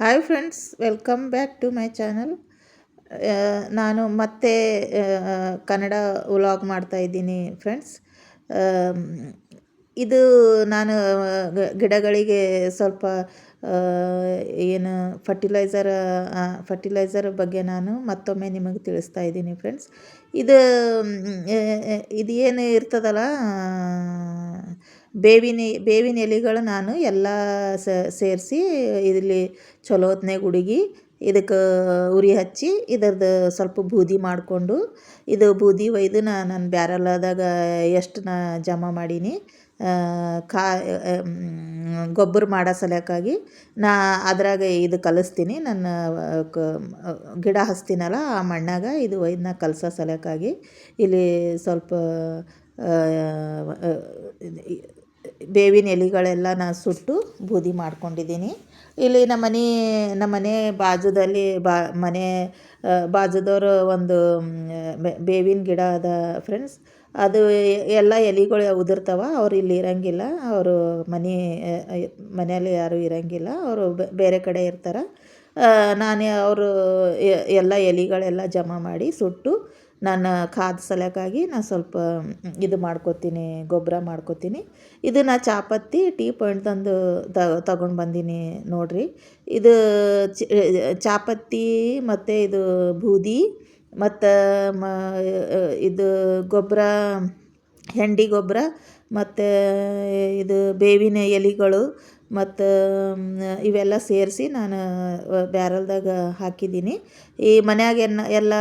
Hi friends welcome back to my channel ನಾನು ಮತ್ತೆ ಆ, ಕನ್ನಡ ವ್ಲಾಗ್ ಮಾಡ್ತಾ ಇದ್ದೀನಿ ಫ್ರೆಂಡ್ಸ್ ಇದು ನಾನು ಗಿಡಗಳಿಗೆ ಸ್ವಲ್ಪ ಏನು ಫರ್ಟಿಲೈಸರ್ ಫರ್ಟಿಲೈಸರ್ ಬಗ್ಗೆ ನಾನು ಮತ್ತೊಮ್ಮೆ ನಿಮಗೆ ತಿಳಿಸ್ತಾ ಇದ್ದೀನಿ ಫ್ರೆಂಡ್ಸ್ ಇದು ಆ, ಇದು ಏನು ಇರ್ತದಲ್ಲ ಬೇವಿನ ಬೇವಿನ ಎಲೆಗಳು ನಾನು ಎಲ್ಲ ಸೇರಿಸಿ ಇಲ್ಲಿ ಚಲೋ ಹೊತ್ನ್ಯಾಗ ಹುಡುಗಿ ಇದಕ್ಕೆ ಉರಿ ಹಚ್ಚಿ ಇದರದ್ದು ಸ್ವಲ್ಪ ಬೂದಿ ಮಾಡಿಕೊಂಡು ಇದು ಬೂದಿ ಒಯ್ದು ನಾನು ನನ್ನ ಬ್ಯಾರಲದಾಗ ಎಷ್ಟು ನಾ ಜಮಾ ಮಾಡೀನಿ ಕಾ ಗೊಬ್ಬರ ಮಾಡೋ ಸಲಕ್ಕಾಗಿ ನಾ ಅದ್ರಾಗ ಇದು ಕಲಿಸ್ತೀನಿ, ನನ್ನ ಗಿಡ ಹಚ್ತೀನಲ್ಲ ಆ ಮಣ್ಣಾಗ ಇದು ಒಯ್ದು ನಾ ಕಲಸೋ ಸಲಕ್ಕಾಗಿ ಇಲ್ಲಿ ಸ್ವಲ್ಪ ಬೇವಿನ ಎಲೆಗಳೆಲ್ಲ ನಾನು ಸುಟ್ಟು ಬೂದಿ ಮಾಡ್ಕೊಂಡಿದ್ದೀನಿ. ಇಲ್ಲಿ ನಮ್ಮ ಮನೆ ನಮ್ಮ ಮನೆ ಬಾಜುದಲ್ಲಿ ಬಾ, ಮನೆ ಬಾಜುದವರು ಒಂದು ಬೇವಿನ ಗಿಡ ಅದ ಫ್ರೆಂಡ್ಸ್ ಅದು ಎಲ್ಲ ಎಲೆಗಳು ಉದುರ್ತಾವ, ಅವ್ರು ಇಲ್ಲಿ ಇರಂಗಿಲ್ಲ. ಅವರು ಮನೆ ಮನೆಯಲ್ಲಿ ಯಾರೂ ಇರಂಗಿಲ್ಲ. ಅವರು ಬೇರೆ ಕಡೆ ಇರ್ತಾರೆ. ನಾನೇ ಅವರು ಎಲ್ಲ ಎಲೆಗಳೆಲ್ಲ ಜಮಾ ಮಾಡಿ ಸುಟ್ಟು ನಾನು ಖಾದ ಸಲಕ್ಕಾಗಿ ನಾನು ಸ್ವಲ್ಪ ಇದು ಮಾಡ್ಕೊತೀನಿ, ಗೊಬ್ಬರ ಮಾಡ್ಕೊತೀನಿ. ಇದು ನಾ ಚಾಪತ್ತಿ, ಟೀ ಪಾಯಿಂಟ್ ತಂದು ತಗೊಂಡು ಬಂದೀನಿ ನೋಡಿರಿ. ಇದು ಚಾಪತ್ತಿ ಮತ್ತು ಇದು ಬೂದಿ ಮತ್ತು ಮ, ಇದು ಗೊಬ್ಬರ, ಹೆಂಡಿ ಗೊಬ್ಬರ ಮತ್ತು ಇದು ಬೇವಿನ ಎಲೆಗಳು ಮತ್ತು ಇವೆಲ್ಲ ಸೇರಿಸಿ ನಾನು ಬ್ಯಾರಲ್ದಾಗ ಹಾಕಿದ್ದೀನಿ. ಈ ಮನ್ಯಾಗ ಏನು ಎಲ್ಲ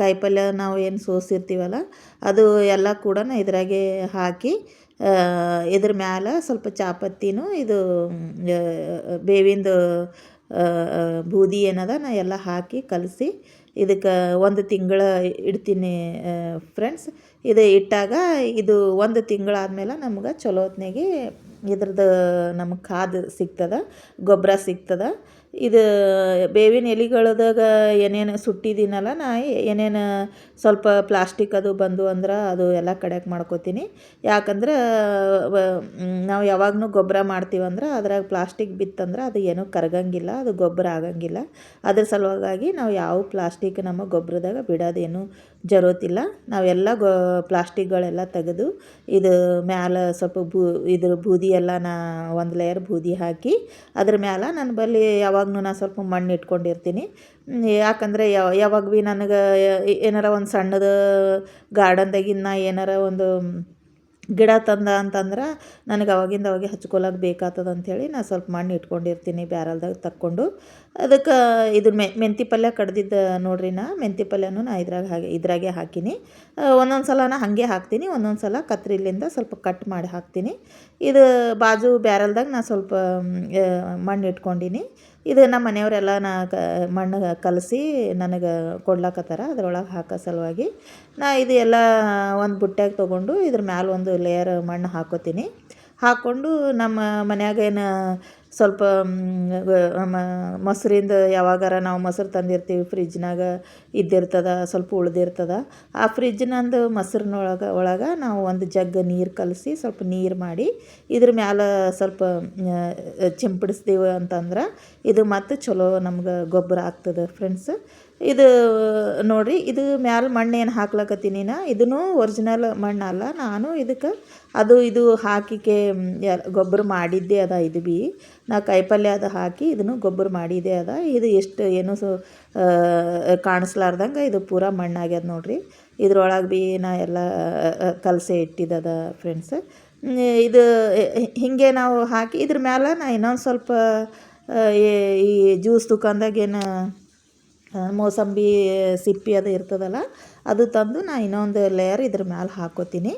ಕಾಯಿಪಲ್ಯ ನಾವು ಏನು ಸೋಸಿರ್ತೀವಲ್ಲ, ಅದು ಎಲ್ಲ ಕೂಡ ಇದ್ರಾಗೆ ಹಾಕಿ ಇದ್ರ ಮ್ಯಾಲ ಸ್ವಲ್ಪ ಚಾಪತ್ತಿನೂ ಇದು ಬೇವಿಂದು ಬೂದಿ ಏನದ ನಾ ಎಲ್ಲ ಹಾಕಿ ಕಲಸಿ ಇದಕ್ಕೆ ಒಂದು ತಿಂಗಳ ಇಡ್ತೀನಿ ಫ್ರೆಂಡ್ಸ್ ಇದು ಇಟ್ಟಾಗ ಇದು ಒಂದು ತಿಂಗಳಾದ್ಮೇಲೆ ನಮ್ಗೆ ಚಲೋ ಹೊತ್ನಾಗೆ ಇದ್ರದ್ದು ನಮ್ಗೆ ಖಾದ್ ಸಿಗ್ತದೆ ಗೊಬ್ಬರ ಸಿಗ್ತದ. ಇದು ಬೇವಿನ ಎಲೆಗಳದಾಗ ಏನೇನು ಸುಟ್ಟಿದ್ದೀನಲ್ಲ ನಾ ಏನೇನು ಸ್ವಲ್ಪ ಪ್ಲಾಸ್ಟಿಕ್ ಅದು ಬಂದು ಅಂದ್ರೆ ಅದು ಎಲ್ಲ ಕಡೆಗೆ ಮಾಡ್ಕೋತೀನಿ. ಯಾಕಂದ್ರೆ ನಾವು ಯಾವಾಗಲೂ ಗೊಬ್ಬರ ಮಾಡ್ತೀವಂದ್ರೆ ಅದ್ರಾಗ ಪ್ಲಾಸ್ಟಿಕ್ ಬಿತ್ತಂದ್ರೆ ಅದು ಏನೂ ಕರಗಂಗಿಲ್ಲ, ಅದು ಗೊಬ್ಬರ ಆಗಂಗಿಲ್ಲ. ಅದ್ರ ಸಲುವಾಗಿ ನಾವು ಯಾವ ಪ್ಲಾಸ್ಟಿಕ್ ನಮ್ಮ ಗೊಬ್ಬರದಾಗ ಬಿಡೋದೇನು ಜರೋತಿಲ್ಲ. ನಾವೆಲ್ಲ ಗೊ, ಪ್ಲಾಸ್ಟಿಕ್ಗಳೆಲ್ಲ ತೆಗೆದು ಇದು ಮ್ಯಾಲ ಸ್ವಲ್ಪ ಬೂ ಇದ್ರ ಬೂದಿ ಎಲ್ಲ ನಾ ಒಂದು ಲೇಯರ್ ಬೂದಿ ಹಾಕಿ ಅದ್ರ ಮ್ಯಾಲ ನನ್ನ ಬಳಿ ಯಾವಾಗೂ ನಾ ಸ್ವಲ್ಪ ಮಣ್ಣು ಇಟ್ಕೊಂಡಿರ್ತೀನಿ. ಯಾಕಂದರೆ ಯಾವ ಯಾವಾಗ ಭೀ ನನಗೆ ಏನಾರ ಒಂದು ಸಣ್ಣದು ಗಾರ್ಡನ್ದಾಗಿನ ಏನಾರ ಒಂದು ಗಿಡ ತಂದ ಅಂತಂದ್ರೆ ನನಗೆ ಅವಾಗಿಂದ ಅವಾಗೆ ಹಚ್ಕೊಳಕ್ಕೆ ಬೇಕಾಗ್ತದ ಅಂಥೇಳಿ ನಾನು ಸ್ವಲ್ಪ ಮಣ್ಣು ಇಟ್ಕೊಂಡಿರ್ತೀನಿ ಬ್ಯಾರಲ್ದಾಗ ತಕ್ಕೊಂಡು. ಅದಕ್ಕೆ ಇದು ಮೆಂತಿ ಪಲ್ಯ ಕಡ್ದಿದ್ದು ನೋಡ್ರಿ ನಾ, ಮೆಂತಿ ಪಲ್ಯನೂ ನಾ ಇದ್ರಾಗ ಹಾಗೆ, ಇದ್ರಾಗೆ ಹಾಕೀನಿ. ಒಂದೊಂದು ಸಲ ನಾ ಹಾಗೆ ಹಾಕ್ತೀನಿ, ಒಂದೊಂದು ಸಲ ಕತ್ರಿಲಿಂದ ಸ್ವಲ್ಪ ಕಟ್ ಮಾಡಿ ಹಾಕ್ತೀನಿ. ಇದು ಬಾಜು ಬ್ಯಾರಲ್ದಾಗ ನಾ ಸ್ವಲ್ಪ ಮಣ್ಣು ಇಟ್ಕೊಂಡಿನಿ. ಇದು ನಮ್ಮ ಮನೆಯವರೆಲ್ಲ ನಾ ಕ, ಮಣ್ಣು ಕಲಸಿ ನನಗೆ ಕೊಡ್ಲಾಕತ್ತಾರ, ಅದರೊಳಗೆ ಹಾಕೋ ಸಲುವಾಗಿ. ನಾ ಇದು ಎಲ್ಲ ಒಂದು ಬುಟ್ಟ್ಯಾಗ ತೊಗೊಂಡು ಇದ್ರ ಮ್ಯಾಲ ಒಂದು ಲೇಯರ್ ಮಣ್ಣು ಹಾಕೋತೀನಿ. ಹಾಕ್ಕೊಂಡು ನಮ್ಮ ಮನ್ಯಾಗ ಏನು ಸ್ವಲ್ಪ ಮೊಸರಿಂದ ಯಾವಾಗಾರ ನಾವು ಮೊಸರು ತಂದಿರ್ತೀವಿ, ಫ್ರಿಜ್ನಾಗ ಇದ್ದಿರ್ತದ, ಸ್ವಲ್ಪ ಉಳ್ದಿರ್ತದ. ಆ ಫ್ರಿಜ್ನಂದು ಮೊಸರಿನೊಳಗೆ, ಒಳಗೆ ನಾವು ಒಂದು ಜಗ್ ನೀರು ಕಲಸಿ ಸ್ವಲ್ಪ ನೀರು ಮಾಡಿ, ಇದ್ರ ಮ್ಯಾಲೆ ಸ್ವಲ್ಪ ಚಿಂಪಡಿಸ್ತೀವಿ ಅಂತಂದ್ರೆ ಇದು ಮತ್ತು ಚಲೋ ನಮ್ಗೆ ಗೊಬ್ಬರ ಆಗ್ತದೆ ಫ್ರೆಂಡ್ಸ್ ಇದು ನೋಡಿರಿ ಇದು ಮ್ಯಾಲ ಮಣ್ಣು ಏನು ಹಾಕ್ಲಕತ್ತೀನಿ ನಾ ಇದೂ ಒರಿಜಿನಲ್ ಮಣ್ಣಲ್ಲ ನಾನು ಇದಕ್ಕೆ ಅದು ಇದು ಹಾಕಿಕೆ ಗೊಬ್ಬರ ಮಾಡಿದ್ದೇ ಅದ ಇದು ಬಿ. ನಾ ಕಾಯಿಪಲ್ಯ ಅದು ಹಾಕಿ ಇದನ್ನು ಗೊಬ್ಬರ ಮಾಡಿದ್ದೇ ಅದ. ಇದು ಎಷ್ಟು ಏನು ಸೊ ಕಾಣಿಸ್ಲಾರ್ದಂಗೆ ಇದು ಪೂರ ಮಣ್ಣಾಗ್ಯದ ನೋಡಿರಿ. ಇದ್ರೊಳಗೆ ಬಿ ನಾ ಎಲ್ಲ ಕಲಸೆ ಇಟ್ಟಿದ್ದದ ಫ್ರೆಂಡ್ಸ್ ಇದು ಹೀಗೆ ನಾವು ಹಾಕಿ ಇದ್ರ ಮ್ಯಾಲ ನಾ ಇನ್ನೊಂದು ಸ್ವಲ್ಪ ಈ- ಜ್ಯೂಸ್ ದುಕಾನ್ದಾಗ ಏನು ಆ, ಮೋಸಂಬಿ, ಸಿಪ್ಪಿ ಅದು ಇರ್ತದಲ್ಲ, ಅದು ತಂದು ನಾ ಇನ್ನೊಂದು ಲೇಯರ್ ಇದ್ರ ಮ್ಯಾಲೆ ಹಾಕೋತೀನಿ.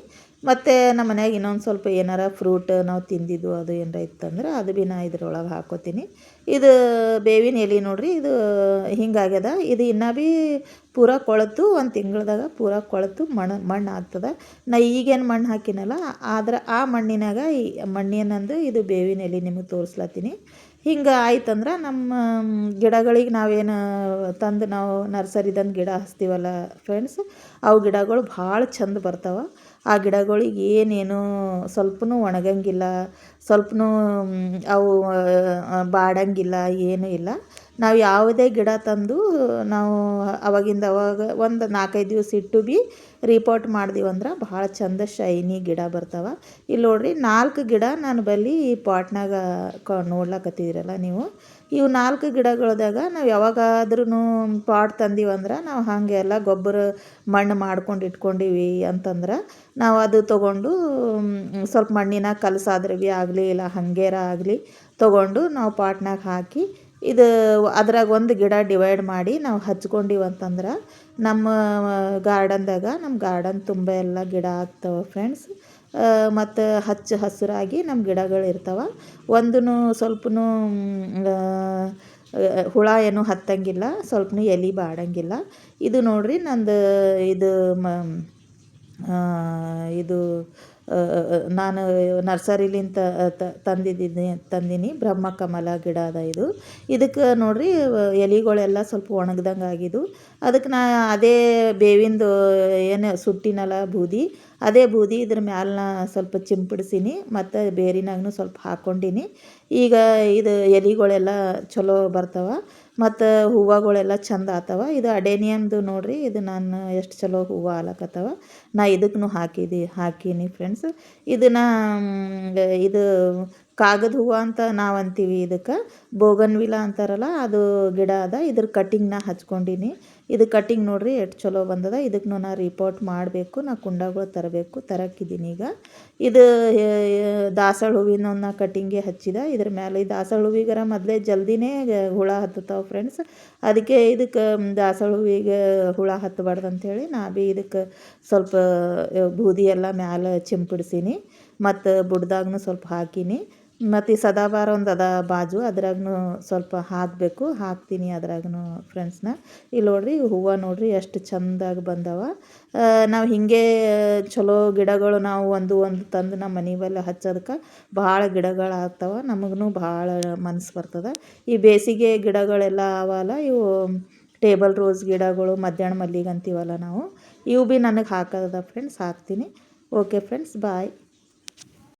ಮತ್ತು ನಮ್ಮ ಮನ್ಯಾಗ ಇನ್ನೊಂದು ಸ್ವಲ್ಪ ಏನಾರ ಫ್ರೂಟ್ ನಾವು ತಿಂದಿದ್ದು ಅದು ಏನಾರ ಇತ್ತಂದ್ರೆ ಅದು ಭೀ ನಾ ಇದ್ರೊಳಗೆ ಹಾಕೋತೀನಿ. ಇದು ಬೇವಿನ ಎಲೆ ನೋಡ್ರಿ, ಇದು ಹಿಂಗಾಗ್ಯದ. ಇದು ಇನ್ನೂ ಭೀ ಪೂರ ಕೊಳೆತು, ಒಂದು ತಿಂಗಳದಾಗ ಪೂರ ಕೊಳೆತು ಮಣ್ಣು ಮಣ್ಣು ಆಗ್ತದೆ. ನಾ ಈಗೇನು ಮಣ್ಣು ಹಾಕಿನಲ್ಲ, ಆದ್ರೆ ಆ ಮಣ್ಣಿನಾಗ ಈ ಮಣ್ಣಿನಂದು ಇದು ಬೇವಿನ ಎಲೆ ನಿಮಗೆ ತೋರಿಸ್ಲತ್ತೀನಿ. ಹಿಂಗೆ ಆಯ್ತಂದ್ರೆ ನಮ್ಮ ಗಿಡಗಳಿಗೆ ನಾವೇನು, ತಂದು ನಾವು ನರ್ಸರಿದಂದು ಗಿಡ ಹಚ್ತೀವಲ್ಲ ಫ್ರೆಂಡ್ಸ್ ಅವು ಗಿಡಗಳು ಭಾಳ ಚಂದ ಬರ್ತಾವೆ. ಆ ಗಿಡಗಳಿಗೆ ಏನೇನು ಸ್ವಲ್ಪನೂ ಒಣಗಂಗಿಲ್ಲ, ಸ್ವಲ್ಪನೂ ಅವು ಬಾಡಂಗಿಲ್ಲ, ಏನೂ ಇಲ್ಲ. ನಾವು ಯಾವುದೇ ಗಿಡ ತಂದು ನಾವು ಅವಾಗಿಂದ ಅವಾಗ ಒಂದು ನಾಲ್ಕೈದು ದಿವಸ ಇಟ್ಟು ಭೀ ರಿಪೋರ್ಟ್ ಮಾಡ್ದೀವಂದ್ರೆ ಭಾಳ ಚಂದ ಶೈನಿ ಗಿಡ ಬರ್ತಾವೆ. ಇಲ್ಲಿ ನೋಡ್ರಿ ನಾಲ್ಕು ಗಿಡ ನಾನು ಬಲ್ಲಿ ಈ ಪಾಟ್ನಾಗ ಕ ನೋಡ್ಲಕತ್ತಿದ್ದೀರಲ್ಲ ನೀವು, ಇವು ನಾಲ್ಕು ಗಿಡಗಳ್ದಾಗ ನಾವು ಯಾವಾಗಾದ್ರೂ ಪಾಟ್ ತಂದೀವಂದ್ರೆ ನಾವು ಹಾಗೆ ಎಲ್ಲ ಗೊಬ್ಬರ ಮಣ್ಣು ಮಾಡ್ಕೊಂಡು ಇಟ್ಕೊಂಡೀವಿ ಅಂತಂದ್ರೆ ನಾವು ಅದು ತೊಗೊಂಡು ಸ್ವಲ್ಪ ಮಣ್ಣಿನ ಕಲಸಾದ್ರೆ ಭೀ ಆಗಲಿ ಇಲ್ಲ ಹಂಗೇರ ಆಗಲಿ ತೊಗೊಂಡು ನಾವು ಪಾಟ್ನಾಗ ಹಾಕಿ ಇದು ಅದ್ರಾಗ ಒಂದು ಗಿಡ ಡಿವೈಡ್ ಮಾಡಿ ನಾವು ಹಚ್ಕೊಂಡೀವಿ ಅಂತಂದ್ರೆ ನಮ್ಮ ಗಾರ್ಡನ್ದಾಗ ನಮ್ಮ ಗಾರ್ಡನ್ ತುಂಬ ಎಲ್ಲ ಗಿಡ ಆಗ್ತವೆ ಫ್ರೆಂಡ್ಸ್ ಮತ್ತು ಹಚ್ಚ ಹಸಿರಾಗಿ ನಮ್ಮ ಗಿಡಗಳು ಇರ್ತವೆ. ಒಂದೂ ಸ್ವಲ್ಪ ಹುಳ ಏನೂ ಹತ್ತಂಗಿಲ್ಲ, ಸ್ವಲ್ಪನೂ ಎಲೆ ಬಾಡಂಗಿಲ್ಲ. ಇದು ನೋಡಿರಿ ನಂದು, ಇದು ಮ ಇದು ನಾನು ನರ್ಸರಿಲಿಂದ ತಂದಿದ್ದೀನಿ, ತಂದೀನಿ. ಬ್ರಹ್ಮಕಮಲ ಗಿಡ ಅದ ಇದು. ಇದಕ್ಕೆ ನೋಡಿರಿ ಎಲೆಗಳೆಲ್ಲ ಸ್ವಲ್ಪ ಒಣಗ್ದಂಗೆ ಆಗಿದ್ದು ಅದಕ್ಕೆ ನಾ ಅದೇ ಬೇವಿಂದು, ಏನು ಸುಟ್ಟಿನಲ್ಲ ಬೂದಿ ಅದೇ ಬೂದಿ ಇದ್ರ ಮ್ಯಾಲನ ನಾ ಸ್ವಲ್ಪ ಚಿಂಪಡಿಸೀನಿ, ಮತ್ತು ಬೇರಿನಾಗೂ ಸ್ವಲ್ಪ ಹಾಕ್ಕೊಂಡೀನಿ ಈಗ ಇದು ಎಲೆಗಳೆಲ್ಲ ಚಲೋ ಬರ್ತಾವೆ, ಮತ್ತು ಹೂವುಗಳೆಲ್ಲ ಚಂದ ಆತವ. ಇದು ಅಡೇನಿಯಮ್ದು ನೋಡಿರಿ, ಇದು ನಾನು ಎಷ್ಟು ಚಲೋ ಹೂವು ಆಲಕತ್ತವ. ನಾ ಇದಕ್ಕೂ ಹಾಕಿದಿ, ಹಾಕೀನಿ ಫ್ರೆಂಡ್ಸ್ ಇದನ್ನು ಇದು ಕಾಗದ ಹೂವು ಅಂತ ನಾವು ಅಂತೀವಿ ಇದಕ್ಕೆ ಬೋಗನ್ವಿಲ ಅಂತಾರಲ್ಲ, ಅದು ಗಿಡ ಅದ. ಇದ್ರ ಕಟ್ಟಿಂಗ್ನ ನಾ ಹಚ್ಕೊಂಡೀನಿ. ಇದು ಕಟ್ಟಿಂಗ್ ನೋಡ್ರಿ ಎಷ್ಟು ಚಲೋ ಬಂದದ. ಇದಕ್ಕೆ ನಾ ರಿಪೋರ್ಟ್ ಮಾಡಬೇಕು. ನಾ ಕುಂಡಗಳು ತರಬೇಕು. ತರಕ್ಕಿದ್ದೀನಿ ಈಗ. ಇದು ದಾಸವಾಳ ಹೂವಿನ ಕಟ್ಟಿಂಗೆ ಹಚ್ಚಿದ. ಇದ್ರ ಮೇಲೆ ಈ ದಾಸವಾಳ ಹೂವಿಗರ ಮೊದಲೇ ಜಲ್ದಿನೇ ಹುಳ ಹತ್ತತಾವೆ ಫ್ರೆಂಡ್ಸ್ ಅದಕ್ಕೆ ಇದಕ್ಕೆ ದಾಸವಾಳ ಹೂವಿಗೆ ಹುಳ ಹತ್ತಬಾರ್ದು ಅಂಥೇಳಿ ನಾ ಭೀ ಇದಕ್ಕೆ ಸ್ವಲ್ಪ ಬೂದಿ ಎಲ್ಲ ಮ್ಯಾಲೆ ಚಿಂಪಡಿಸೀನಿ. ಮತ್ತು ಬುಡ್ದಾಗ್ನು ಸ್ವಲ್ಪ ಹಾಕೀನಿ. ಮತ್ತು ಈ ಸದಾಬಾರ ಒಂದು ಅದ ಬಾಜು ಅದ್ರಾಗೂ ಸ್ವಲ್ಪ ಹಾಕಬೇಕು, ಹಾಕ್ತೀನಿ ಅದ್ರಾಗೂ ಫ್ರೆಂಡ್ಸ್ನ ಇಲ್ಲಿ ನೋಡ್ರಿ ಹೂವು ನೋಡ್ರಿ ಎಷ್ಟು ಚೆಂದಾಗಿ ಬಂದವ. ನಾವು ಹೀಗೆ, ಚಲೋ ಗಿಡಗಳು ನಾವು ಒಂದು ಒಂದು ತಂದು ನಮ್ಮ ಮನೆ ಬಲ್ಲಿ ಹಚ್ಚೋದಕ್ಕೆ ಭಾಳ ಗಿಡಗಳು ಆಗ್ತಾವೆ ನಮಗೂ ಭಾಳ ಮನಸ್ಸು ಬರ್ತದೆ. ಈ ಬೇಸಿಗೆ ಗಿಡಗಳೆಲ್ಲ ಅವಲ್ಲ ಇವು ಟೇಬಲ್ ರೋಸ್ ಗಿಡಗಳು, ಮಧ್ಯಾಹ್ನ ಮಲ್ಲಿಗೆ ಅಂತೀವಲ್ಲ ನಾವು, ಇವು ಭೀ ನನಗೆ ಹಾಕೋದ ಫ್ರೆಂಡ್ಸ್ ಹಾಕ್ತೀನಿ. Okay friends bye